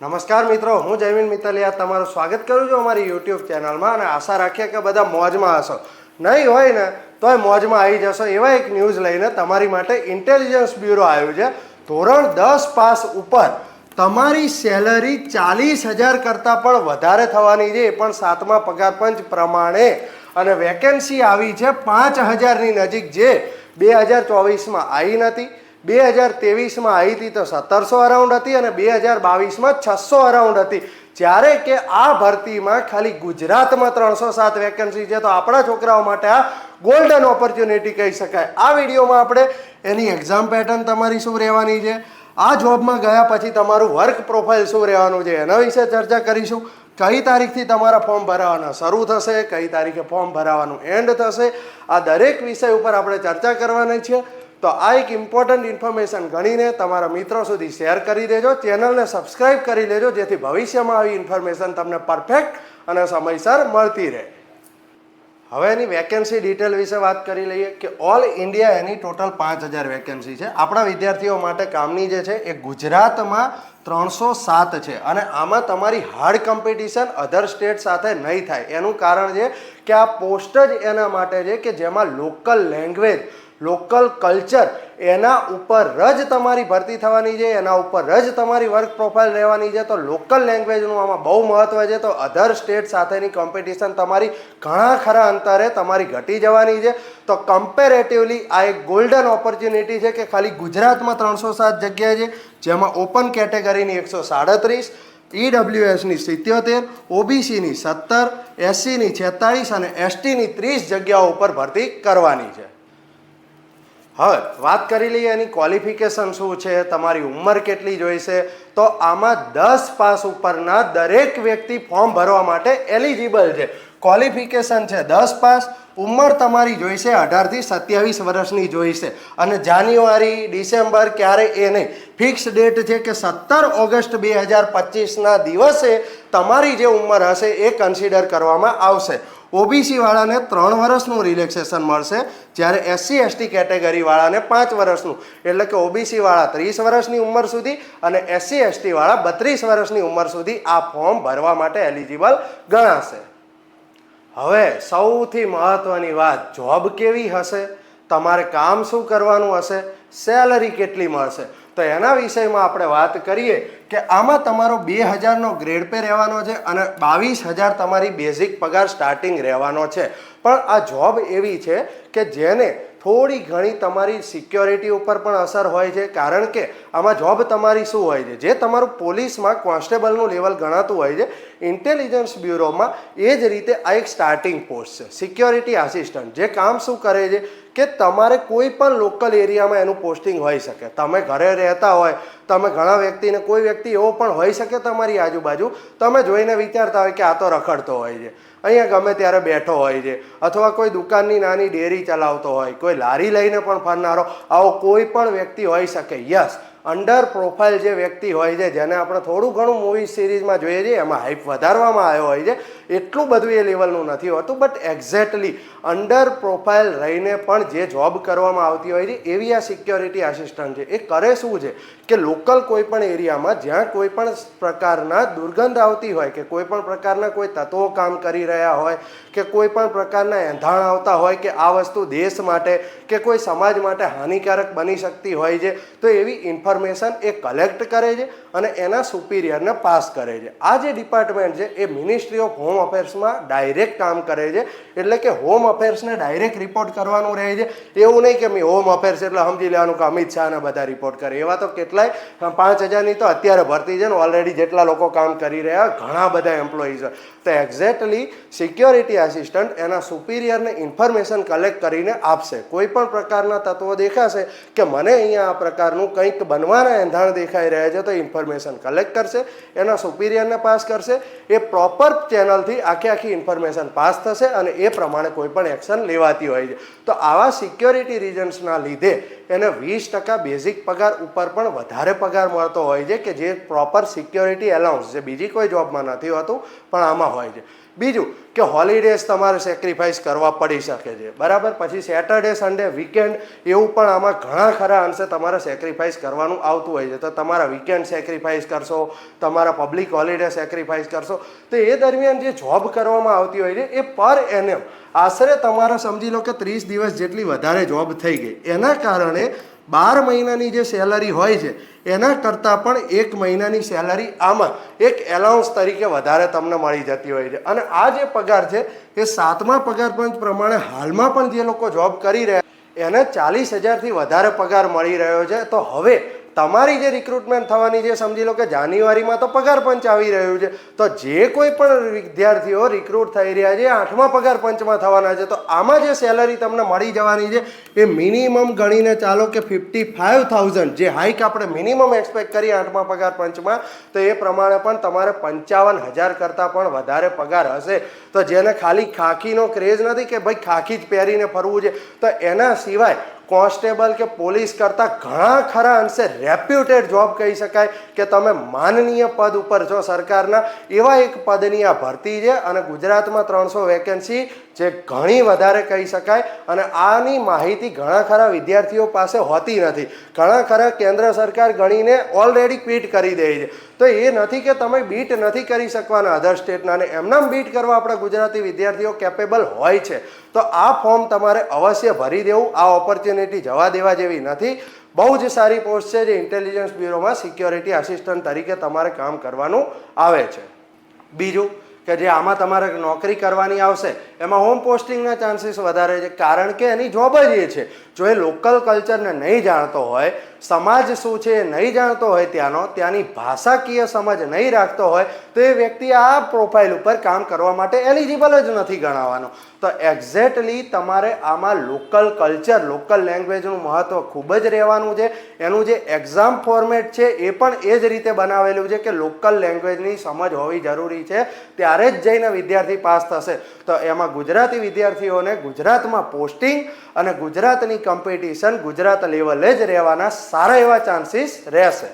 નમસ્કાર મિત્રો, હું જયમીન મિત્તલિયા તમારું સ્વાગત કરું છું અમારી યુટ્યુબ ચેનલમાં અને આશા રાખીએ કે બધા મોજમાં હશો. નહીં હોય ને, તોય મોજમાં આવી જશો એવા એક ન્યૂઝ લઈને તમારી માટે ઇન્ટેલિજન્સ બ્યુરો આવ્યું છે. ધોરણ દસ પાસ ઉપર તમારી સેલરી ચાલીસ હજાર કરતાં પણ વધારે થવાની છે. એ પણ સાતમા પગાર પંચ પ્રમાણે. અને વેકેન્સી આવી છે પાંચ હજારની નજીક જે બે હજાર ચોવીસમાં આવી નથી. બે હજાર ત્રેવીસમાં આવી હતી તો સત્તરસો અરાઉન્ડ હતી અને બે હજાર બાવીસમાં છસો અરાઉન્ડ હતી. જ્યારે કે આ ભરતીમાં ખાલી ગુજરાતમાં ત્રણસો સાત વેકેન્સી છે, તો આપણા છોકરાઓ માટે આ ગોલ્ડન ઓપોર્ચ્યુનિટી કહી શકાય. આ વિડીયોમાં આપણે એની એક્ઝામ પેટર્ન તમારી શું રહેવાની છે? આ જોબમાં ગયા પછી તમારું વર્ક પ્રોફાઇલ શું રહેવાનું છે? એના વિશે ચર્ચા કરીશું. કઈ તારીખથી તમારા ફોર્મ ભરાવાના શરૂ થશે? કઈ તારીખે ફોર્મ ભરાવાનું એન્ડ થશે? આ દરેક વિષય ઉપર આપણે ચર્ચા કરવાની છે. તો આ એક ઇમ્પોર્ટન્ટ ઇન્ફોર્મેશન ગણીને તમારા મિત્રો સુધી શેર કરી દેજો. ચેનલને સબસ્ક્રાઇબ કરી લેજો, જેથી ભવિષ્યમાં આવી ઇન્ફોર્મેશન તમને પરફેક્ટ અને સમયસર મળતી રહે. હવે એની વેકેન્સી ડિટેલ વિશે વાત કરી લઈએ કે ઓલ ઇન્ડિયા એની ટોટલ પાંચ હજાર વેકેન્સી છે. આપણા વિદ્યાર્થીઓ માટે કામની જે છે, એ ગુજરાતમાં ત્રણસો સાત છે. અને આમાં તમારી હાર્ડ કોમ્પિટિશન અધર સ્ટેટ સાથે નહીં થાય. એનું કારણ છે કે આ પોસ્ટ જ એના માટે છે કે જેમાં લોકલ લેંગ્વેજ લોકલ કલ્ચર, એના ઉપર જ તમારી ભરતી થવાની છે, એના ઉપર જ તમારી વર્ક પ્રોફાઇલ રહેવાની છે, તો લોકલ લેંગ્વેજનું આમાં બહુ મહત્ત્વ છે, તો અધર સ્ટેટ સાથેની કોમ્પિટિશન તમારી ઘણા ખરા અંતરે તમારી ઘટી જવાની છે. તો કમ્પેરેટિવલી આ એક ગોલ્ડન ઓપોર્ચ્યુનિટી છે કે ખાલી ગુજરાતમાં ત્રણસો સાત જગ્યા છે, જેમાં ઓપન કેટેગરીની એકસો સાડત્રીસ ઈડબ્લ્યુએસની સિત્યોતેર ઓબીસીની સત્તર એસસીની છેતાળીસ અને એસટીની ત્રીસ જગ્યાઓ ઉપર ભરતી કરવાની છે. હવે, વાત કરી લઈએ એની ક્વોલિફિકેશન શું છે, તમારી ઉંમર કેટલી જોઈશે, તો આમાં દસ પાસ ઉપરના દરેક વ્યક્તિ ફોર્મ ભરવા માટે એલિજિબલ છે. ક્વોલિફિકેશન છે દસ પાસ, ઉંમર તમારી જોઈશે અઢારથી સત્યાવીસ વર્ષની જોઈશે. અને જાન્યુઆરી, ડિસેમ્બર ક્યારે એ નહીં. ફિક્સ ડેટ છે કે સત્તર ઓગસ્ટ બે હજાર પચીસના દિવસે તમારી જે ઉંમર હશે એ કન્સિડર કરવામાં આવશે. ઓબીસી વાળાને ત્રણ વર્ષનું રિલેક્સેશન મળશે, જ્યારે એસસી એસટી કેટેગરી વાળાને પાંચ વર્ષનું. એટલે કે ઓબીસી વાળા ત્રીસ વર્ષની ઉંમર સુધી અને એસસી એસટી વાળા બત્રીસ વર્ષની ઉંમર સુધી આ ફોર્મ ભરવા માટે એલિજિબલ ગણાશે. હવે સૌથી મહત્વની વાત જોબ કેવી હશે? તમારે કામ શું કરવાનું હશે? સેલરી કેટલી મળશે? તો એના વિષયમાં આપણે વાત કરીએ. કે આમાં તમારો બે હજારનો ગ્રેડ પે રહેવાનો છે અને બાવીસ હજાર તમારી બેઝિક પગાર સ્ટાર્ટિંગ રહેવાનો છે. પણ આ જોબ એવી છે કે જેને થોડી ઘણી તમારી સિક્યોરિટી ઉપર પણ અસર હોય છે, કારણ કે આમાં જોબ તમારી શું હોય છે? જે તમારું પોલીસમાં કોન્સ્ટેબલનું લેવલ ગણાતું હોય છે ઇન્ટેલિજન્સ બ્યુરોમાં એ જ રીતે આ એક સ્ટાર્ટિંગ પોસ્ટ છે સિક્યોરિટી આસિસ્ટન્ટ જે કામ શું કરે છે કે તમારે કોઈ પણ લોકલ એરિયામાં એનું પોસ્ટિંગ હોઈ શકે. તમે ઘરે રહેતા હોય, તમે ઘણા વ્યક્તિને, કોઈ વ્યક્તિ એવો પણ હોઈ શકે તમારી આજુબાજુ, તમે જોઈને વિચારતા હોય કે આ તો રખડતો હોય છે. અહીંયા ગમે ત્યારે બેઠો હોય છે. અથવા કોઈ દુકાનની નાની ડેરી ચલાવતો હોય, કોઈ લારી લઈને પણ ફરનારો, આવો કોઈ પણ વ્યક્તિ હોઈ શકે. યસ અંડર પ્રોફાઇલ જે વ્યક્તિ હોય છે, જેને આપણે થોડું ઘણું મૂવી સિરીઝમાં જોઈએ છીએ, એમાં હાઇપ વધારવામાં આવ્યો હોય છે. એટલું બધું એ લેવલનું નથી હોતું બટ એક્ઝેક્ટલી અંડર પ્રોફાઇલ રહીને પણ જે જોબ કરવામાં આવતી હોય છે, એવી આ સિક્યોરિટી આસિસ્ટન્ટ છે. એ કરે શું છે કે લોકલ કોઈ પણ એરિયામાં જ્યાં કોઈ પણ પ્રકારના દુર્ગંધ આવતી હોય કે કોઈ પણ પ્રકારના કોઈ તત્વો કામ કરી રહ્યા હોય કે કોઈ પણ પ્રકારના એંધાણ આવતા હોય કે આ વસ્તુ દેશ માટે કે કોઈ સમાજ માટે હાનિકારક બની શકતી હોય છે, તો એવી ઇન્ફોર્મેશન એ કલેક્ટ કરે છે અને એના સુપિરિયરને પાસ કરે છે. આ જે ડિપાર્ટમેન્ટ છે, એ મિનિસ્ટ્રી ઓફ હોમ અફેર્સમાં ડાયરેક્ટ કામ કરે છે. એટલે કે હોમ અફેર્સને ડાયરેક્ટ રિપોર્ટ કરવાનું રહે છે. એવું નહીં કે મેં હોમ અફેર્સ એટલે સમજી લેવાનું કે અમિત શાહને બધા રિપોર્ટ કરે. એવા તો કેટલાય પાંચ હજારની તો અત્યારે ભરતી છે ને ઓલરેડી જેટલા લોકો કામ કરી રહ્યા, ઘણા બધા એમ્પ્લોઈઝ તો એક્ઝેક્ટલી સિક્યોરિટી આસિસ્ટન્ટ એના સુપિરિયરને ઇન્ફોર્મેશન કલેક્ટ કરીને આપશે. કોઈ પણ પ્રકારના તત્વો દેખાશે કે મને અહીંયા આ પ્રકારનું કંઈક બનવાના એંધાણ દેખાઈ રહ્યા છે, તો ઇન્ફોર્મેશન કલેક્ટ કરશે, એના સુપિરિયરને પાસ કરશે. એ પ્રોપર ચેનલથી આખી આખી ઇન્ફોર્મેશન પાસ થશે અને એ પ્રમાણે કોઈ પણ એક્શન લેવાતી હોય છે. તો આવા સિક્યોરિટી રીઝન્સના લીધે એને વીસ ટકા બેઝિક પગાર ઉપર પણ વધારે પગાર મળતો હોય છે કે જે પ્રોપર સિક્યોરિટી એલાઉન્સ જે બીજી કોઈ જોબમાં નથી હોતું, પણ આમાં હોય છે. બીજું કે હોલિડેઝ તમારે સેક્રિફાઈસ કરવા પડી શકે છે. બરાબર? પછી સેટરડે સન્ડે વીકેન્ડ એવું પણ આમાં ઘણા ખરા અંશે તમારે સેક્રિફાઈસ કરવાનું આવતું હોય છે. તો તમારા વીકેન્ડ સેક્રિફાઈસ કરશો, તમારા પબ્લિક હોલિડે સેક્રિફાઈસ કરશો. તો એ દરમિયાન જે જોબ કરવામાં આવતી હોય છે, એ પર એનએમ આશરે તમારા સમજી લો કે ત્રીસ દિવસ જેટલી વધારે જોબ થઈ ગઈ. એના કારણે બાર મહિનાની જે સેલરી હોય છે, એના કરતાં પણ એક મહિનાની સેલરી આમાં એક એલાઉન્સ તરીકે વધારે તમને મળી જતી હોય છે. અને આ જે પગાર છે, એ સાતમા પગાર પંચ પ્રમાણે હાલમાં પણ જે લોકો જોબ કરી રહ્યા એને ચાલીસ હજારથી વધારે પગાર મળી રહ્યો છે. તો હવે તમારી જે રિક્રુટમેન્ટ થવાની છે, સમજી લો કે જાન્યુઆરીમાં તો પગાર પંચ આવી રહ્યું છે. તો જે કોઈ પણ વિદ્યાર્થીઓ રિક્રુટ થઈ રહ્યા છે આઠમા પગાર પંચમાં થવાના છે. તો આમાં જે સેલરી તમને મળી જવાની છે, એ મિનિમમ ગણીને ચાલો કે ફિફ્ટી ફાઇવ થાઉઝન્ડ જે હાઇક આપણે મિનિમમ એક્સપેક્ટ કરીએ આઠમા પગાર પંચમાં, તો એ પ્રમાણે પણ તમારે પંચાવન હજાર કરતાં પણ વધારે પગાર હશે. તો જેને ખાલી ખાખીનો ક્રેઝ નથી કે ભાઈ ખાખી જ પહેરીને ફરવું છે, તો એના સિવાય કોન્સ્ટેબલ કે પોલીસ કરતાં ઘણા ખરા અંશે રેપ્યુટેડ જોબ કહી શકાય કે તમે માનનીય પદ ઉપર છો સરકારના. એવા એક પદની આ ભરતી છે અને ગુજરાતમાં ત્રણસો વેકેન્સી જે ઘણી વધારે કહી શકાય અને આની માહિતી ઘણા ખરા વિદ્યાર્થીઓ પાસે હોતી નથી. ઘણા ખરા કેન્દ્ર સરકાર ગણીને ઓલરેડી ક્વિટ કરી દે છે. તો એ નથી કે તમે બીટ નથી કરી શકવાના. અધર સ્ટેટના અને એમનામ બીટ કરવા આપણા ગુજરાતી વિદ્યાર્થીઓ કેપેબલ હોય છે. તો આ ફોર્મ તમારે અવશ્ય ભરી દેવું. આ ઓપોર્ચ્યુનિટી જવા દેવા જેવી નથી. બહુ જ સારી પોસ્ટ છે જે ઇન્ટેલિજન્સ બ્યુરોમાં સિક્યોરિટી આસિસ્ટન્ટ તરીકે તમારે કામ કરવાનું આવે છે. બીજું કે જે આમાં તમારે નોકરી કરવાની આવશે, એમાં હોમ પોસ્ટિંગના ચાન્સીસ વધારે છે. કારણ કે એની જોબ જ એ છે. જો એ લોકલ કલ્ચરને નહીં જાણતો હોય સમાજ શું છે નહીં જાણતો હોય ત્યાંનો, ત્યાંની ભાષાકીય સમજ નહીં રાખતો હોય, તો એ વ્યક્તિ આ પ્રોફાઇલ ઉપર કામ કરવા માટે એલિજિબલ જ નથી ગણાવાનો તો એક્ઝેક્ટલી તમારે આમાં લોકલ કલ્ચર લોકલ લેંગ્વેજનું મહત્ત્વ ખૂબ જ રહેવાનું છે. એનું જે એક્ઝામ ફોર્મેટ છે એ પણ એ જ રીતે બનાવેલું છે કે લોકલ લેંગ્વેજની સમજ હોવી જરૂરી છે. ત્યારે જ જઈને વિદ્યાર્થી પાસ થશે. તો એમાં ગુજરાતી વિદ્યાર્થીઓને ગુજરાતમાં પોસ્ટિંગ અને ગુજરાતની કોમ્પિટિશન ગુજરાત લેવલે જ રહેવાના સારા એવા ચાન્સીસ રહેશે.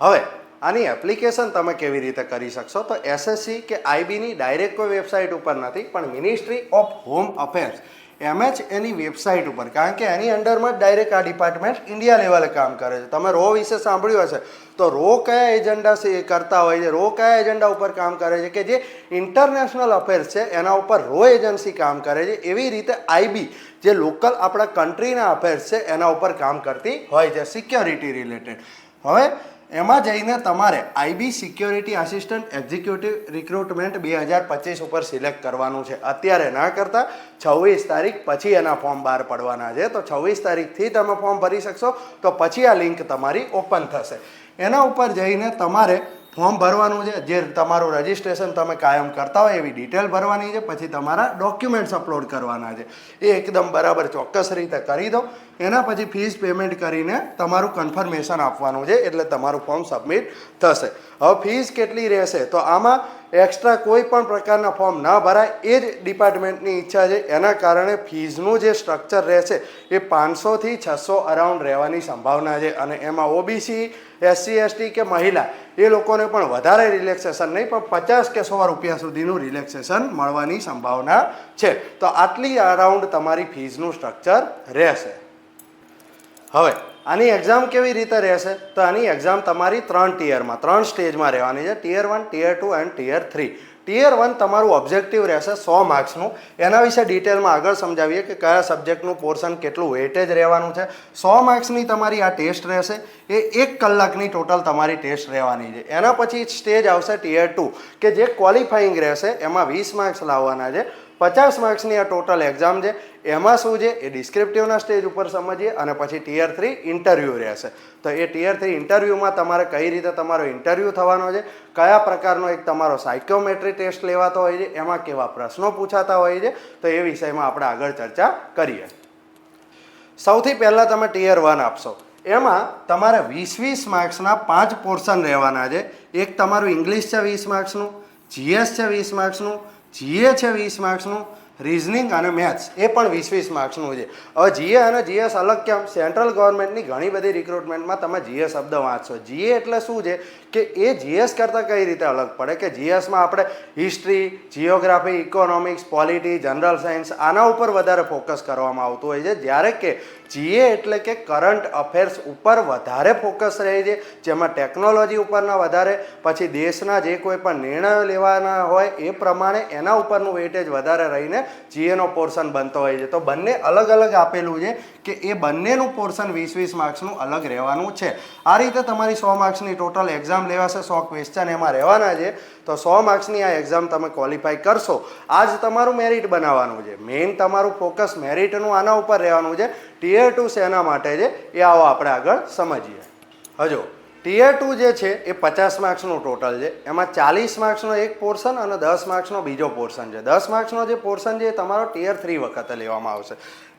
હવે, આની એપ્લિકેશન તમે કેવી રીતે કરી શકશો? તો એસએસસી કે આઈબીની ડાયરેક્ટ કોઈ વેબસાઇટ ઉપર નથી, પણ ministry of home affairs MH any website ઉપર, કારણ કે એની અંડરમાં જ ડાયરેક્ટ આ ડિપાર્ટમેન્ટ ઇન્ડિયા લેવલે કામ કરે છે. તમે રો વિશે સાંભળ્યું હશે, તો રો કયા એજન્ડા કરતા હોય છે? રો કયા એજન્ડા ઉપર કામ કરે છે? કે જે ઇન્ટરનેશનલ અફેર્સ છે, એના ઉપર રો એજન્સી કામ કરે છે? એવી રીતે આઈબી જે લોકલ આપણા કન્ટ્રીના અફેર્સ છે, એના ઉપર કામ કરતી હોય છે સિક્યોરિટી રિલેટેડ હવે એમાં જઈને તમારે IB security assistant executive recruitment બે હજાર પચીસ ઉપર સિલેક્ટ કરવાનું છે. અત્યારે ના કરતાં છવ્વીસ તારીખ પછી એના ફોર્મ બહાર પડવાના છે. તો છવ્વીસ તારીખથી તમે ફોર્મ ભરી શકશો. તો પછી આ લિંક તમારી ઓપન થશે. એના ઉપર જઈને તમારે ફોર્મ ભરવાનું છે, જે તમારું રજિસ્ટ્રેશન તમે કાયમ કરતા હોય એવી ડિટેલ ભરવાની છે, પછી તમારા ડોક્યુમેન્ટ્સ અપલોડ કરવાના છે. એ એકદમ બરાબર ચોક્કસ રીતે કરી દો. એના પછી ફીસ પેમેન્ટ કરીને તમારું કન્ફર્મેશન આપવાનું છે, એટલે તમારું ફોર્મ સબમિટ થશે. હવે ફીસ કેટલી રહેશે? તો આમાં એક્સ્ટ્રા કોઈ પણ પ્રકારના ફોર્મ ના ભરાય, એ જ ડિપાર્ટમેન્ટની ઈચ્છા છે. એના કારણે ફીઝનું જે સ્ટ્રક્ચર રહેશે, એ પાંચસોથી છસો અરાઉન્ડ રહેવાની સંભાવના છે. અને એમાં ઓબીસી એસસી, એસટી કે મહિલા, એ લોકોને પણ વધારે રિલેક્સેશન નહીં, પણ પચાસ કે સો રૂપિયા સુધીનું રિલેક્સેશન મળવાની સંભાવના છે. તો આટલી અરાઉન્ડ તમારી ફીઝનું સ્ટ્રક્ચર રહેશે. હવે, આની એક્ઝામ કેવી રીતે રહેશે? તો આની એક્ઝામ તમારી ત્રણ ટિયરમાં ત્રણ સ્ટેજમાં રહેવાની છે. Tier one tier two and tier three tier one તમારું ઓબ્જેક્ટિવ રહેશે સો માર્ક્સનું એના વિશે ડિટેલમાં આગળ સમજાવીએ કે કયા સબ્જેક્ટનું પોર્શન કેટલું વેટેજ રહેવાનું છે. સો માર્ક્સની તમારી આ ટેસ્ટ રહેશે. એ એક કલાકની ટોટલ તમારી ટેસ્ટ રહેવાની છે. એના પછી સ્ટેજ આવશે ટિયર ટુ કે જે ક્વોલિફાઈંગ રહેશે, એમાં વીસ માર્ક્સ લાવવાના છે. પચાસ માર્ક્સની આ ટોટલ એક્ઝામ છે, એમાં શું છે? એ ડિસ્ક્રિપ્ટિવના સ્ટેજ ઉપર સમજીએ અને પછી ટીયર થ્રી ઇન્ટરવ્યૂ રહેશે. તો એ ટીયર થ્રી ઇન્ટરવ્યૂમાં તમારે કઈ રીતે તમારો ઇન્ટરવ્યૂ થવાનો છે, કયા પ્રકારનો એક તમારો સાયકોમેટ્રી ટેસ્ટ લેવાતો હોય છે, એમાં કેવા પ્રશ્નો પૂછાતા હોય છે, તો એ વિષયમાં આપણે આગળ ચર્ચા કરીએ. સૌથી પહેલાં તમે ટીયર વન આપશો. એમાં તમારે વીસ વીસ માર્ક્સના પાંચ પોર્શન રહેવાના છે. એક તમારું ઇંગ્લિશ છે વીસ માર્ક્સનું જીએસ છે વીસ માર્ક્સનું જીએ છે વીસ માર્ક્સનું રિઝનિંગ અને મેથ્સ એ પણ વીસ વીસ માર્ક્સનું છે. હવે જીએ અને જીએસ અલગ કેમ? સેન્ટ્રલ ગવર્મેન્ટની ઘણી બધી રિક્રુટમેન્ટમાં તમે જીએ શબ્દ વાંચશો. જીએ એટલે શું છે? કે એ જીએસ કરતાં કઈ રીતે અલગ પડે? કે જીએસમાં આપણે history, geography, economics, polity, general science આના ઉપર વધારે ફોકસ કરવામાં આવતું હોય છે. જ્યારે કે જીએ એટલે કે કરંટ અફેર્સ ઉપર વધારે ફોકસ રહે છે, જેમાં ટેકનોલોજી ઉપરના વધારે, પછી દેશના જે કોઈ પણ નિર્ણયો લેવાના હોય એ પ્રમાણે એના ઉપરનું વેટેજ વધારે રહીને જીએનો પોર્શન બનતો હોય છે. તો બંને અલગ અલગ આપેલું છે કે એ બંનેનું પોર્શન વીસ વીસ માર્ક્સનું અલગ રહેવાનું છે. આ રીતે તમારી સો માર્ક્સની ટોટલ એક્ઝામ લેવાશે, સો ક્વેશ્ચન એમાં રહેવાના છે. તો સો માર્ક્સની આ એક્ઝામ તમે ક્વોલિફાય કરશો. આ જ તમારું મેરિટ બનાવવાનું છે. મેઇન તમારું ફોકસ મેરિટનું આના ઉપર રહેવાનું છે. ટીયર ટુ શેના માટે છે? એ આવો આપણે આગળ સમજીએ. હજો. ટીયર ટુ જે છે, એ પચાસ માર્ક્સનું ટોટલ છે. એમાં ચાલીસ માર્ક્સનો એક પોર્શન અને દસ માર્ક્સનો બીજો પોર્શન છે. દસ માર્ક્સનો જે પોર્શન છે, એ તમારો ટીયર થ્રી વખતે લેવામાં આવશે.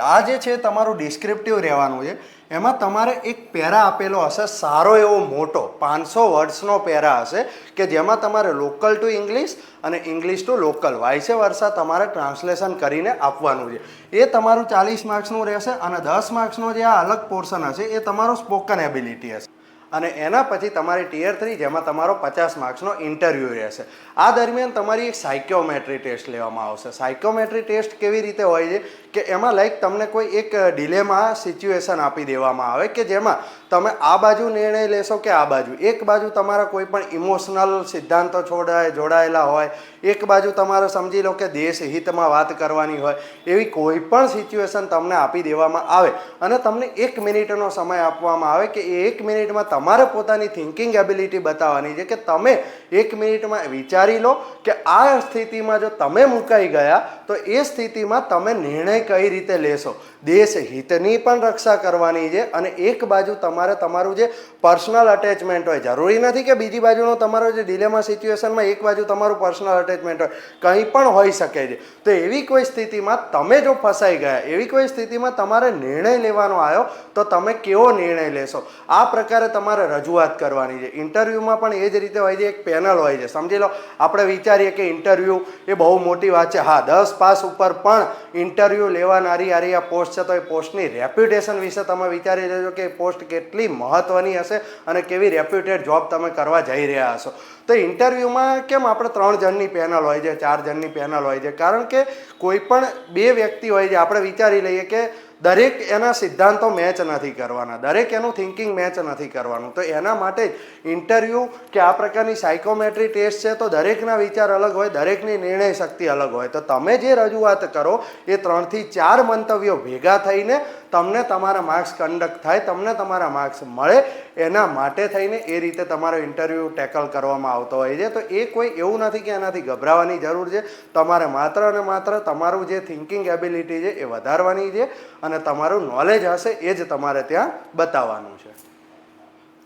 આ જે છે, તમારું ડિસ્ક્રિપ્ટિવ રહેવાનું છે. એમાં તમારે એક પેરા આપેલો હશે, સારો એવો મોટો, પાંચસો વર્ડ્સનો પેરા હશે, કે જેમાં તમારે લોકલ ટુ ઇંગ્લિશ અને English to local vice versa તમારે ટ્રાન્સલેશન કરીને આપવાનું છે. એ તમારું ચાલીસ માર્ક્સનું રહેશે અને દસ માર્ક્સનો જે આ અલગ પોર્શન હશે, એ તમારો સ્પોકન એબિલિટી હશે. અને એના પછી તમારી ટીયર થ્રી જેમાં તમારો પચાસ માર્ક્સનો ઇન્ટરવ્યૂ રહેશે. આ દરમિયાન તમારી એક સાયકોમેટ્રી ટેસ્ટ લેવામાં આવશે. સાયકોમેટ્રી ટેસ્ટ કેવી રીતે હોય છે? કે એમાં લાઈક તમને કોઈ એક ડિલેમાં સિચ્યુએશન આપી દેવામાં આવે કે જેમાં તમે આ બાજુ નિર્ણય લેશો કે આ બાજુ? એક બાજુ તમારા કોઈ પણ ઇમોશનલ સિદ્ધાંતો છોડાય, જોડાયેલા હોય, એક બાજુ તમારે સમજી લો કે દેશ હિતમાં વાત કરવાની હોય, એવી કોઈ પણ સિચ્યુએશન તમને આપી દેવામાં આવે. અને તમને એક મિનિટનો સમય આપવામાં આવે કે એ એક મિનિટમાં તમારે પોતાની થિંકિંગ એબિલિટી બતાવવાની છે કે તમે એક મિનિટમાં વિચારી લો કે આ સ્થિતિમાં જો તમે મુકાઈ ગયા, તો એ સ્થિતિમાં તમે નિર્ણય કઈ રીતે લેશો? દેશ હિતની પણ રક્ષા કરવાની છે અને એક બાજુ તમારે તમારું જે પર્સનલ અટેચમેન્ટ હોય, જરૂરી નથી કે બીજી બાજુનો તમારો જે ડિલેમા સિચ્યુએશનમાં એક બાજુ તમારું પર્સનલ અટેચમેન્ટ હોય, કંઈ પણ હોઈ શકે છે. તો એવી કોઈ સ્થિતિમાં તમે જો ફસાઈ ગયા, એવી કોઈ સ્થિતિમાં તમારે નિર્ણય લેવાનો આવ્યો, તો તમે કેવો નિર્ણય લેશો? આ પ્રકારે તમારે રજૂઆત કરવાની છે. ઇન્ટરવ્યૂમાં પણ એ જ રીતે હોય છે, એક પેનલ હોય છે. સમજી લો, આપણે વિચારીએ કે ઇન્ટરવ્યૂ એ બહુ મોટી વાત છે. હા, દસ પાસ ઉપર પણ ઇન્ટરવ્યૂ લેવાનારી આરી આ પોસ્ટ છે, તો એ પોસ્ટની રેપ્યુટેશન વિશે તમે વિચારી લેજો કે પોસ્ટ કેટલી મહત્ત્વની હશે અને કેવી રેપ્યુટેડ જોબ તમે કરવા જઈ રહ્યા હશો તો ઇન્ટરવ્યૂમાં કેમ આપણે ત્રણ જણની પેનલ હોય છે, ચાર જણની પેનલ હોય છે? કારણ કે કોઈ પણ બે વ્યક્તિ હોય છે, આપણે વિચારી લઈએ કે દરેક એના સિદ્ધાંતો મેચ નથી કરવાના, દરેક એનું થિંકિંગ મેચ નથી કરવાનું. તો એના માટે ઇન્ટરવ્યૂ કે આ પ્રકારની સાયકોમેટ્રી ટેસ્ટ છે, તો દરેકના વિચાર અલગ હોય, દરેકની નિર્ણય શક્તિ અલગ હોય. તો તમે જે રજૂઆત કરો, એ ત્રણથી ચાર મંતવ્યો ભેગા થઈને તમને તમારા માર્ક્સ કન્ડક્ટ થાય, તમને તમારા માર્ક્સ મળે એના માટે થઈને એ રીતે તમારો ઇન્ટરવ્યૂ ટેકલ કરવામાં આવતો હોય છે. તો એ કોઈ એવું નથી કે એનાથી ગભરાવાની જરૂર છે. તમારે માત્ર અને માત્ર તમારું જે થિંકિંગ એબિલિટી છે એ વધારવાની છે અને તમારું નોલેજ હશે એ જ તમારે ત્યાં બતાવવાનું છે.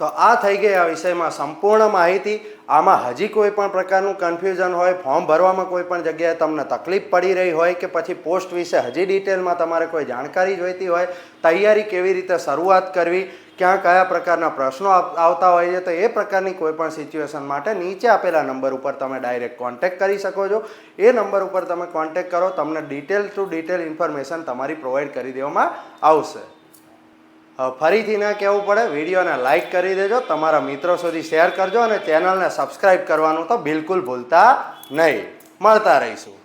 તો આ થઈ ગઈ આ વિષયમાં સંપૂર્ણ માહિતી. આમાં હજી કોઈ પણ પ્રકારનું કન્ફ્યુઝન હોય ફોર્મ ભરવામાં કોઈ પણ જગ્યાએ તમને તકલીફ પડી રહી હોય કે પછી પોસ્ટ વિશે હજી ડિટેલમાં તમારે કોઈ જાણકારી જોઈતી હોય, તૈયારી કેવી રીતે શરૂઆત કરવી ક્યાં કયા પ્રકારના પ્રશ્નો આવતા હોય છે, તો એ પ્રકારની કોઈપણ સિચ્યુએશન માટે નીચે આપેલા નંબર ઉપર તમે ડાયરેક્ટ કોન્ટેક્ટ કરી શકો છો. એ નંબર ઉપર તમે કોન્ટેક્ટ કરો, તમને ડિટેલ ટુ ડિટેલ ઇન્ફોર્મેશન તમારી પ્રોવાઈડ કરી દેવામાં આવશે. ફરીથી ના કહેવું પડે, વિડીયોને લાઇક કરી દેજો, તમારા મિત્રો સુધી શેર કરજો અને ચેનલને સબસ્ક્રાઈબ કરવાનું તો બિલકુલ ભૂલતા નહીં. મળતા રહીશું.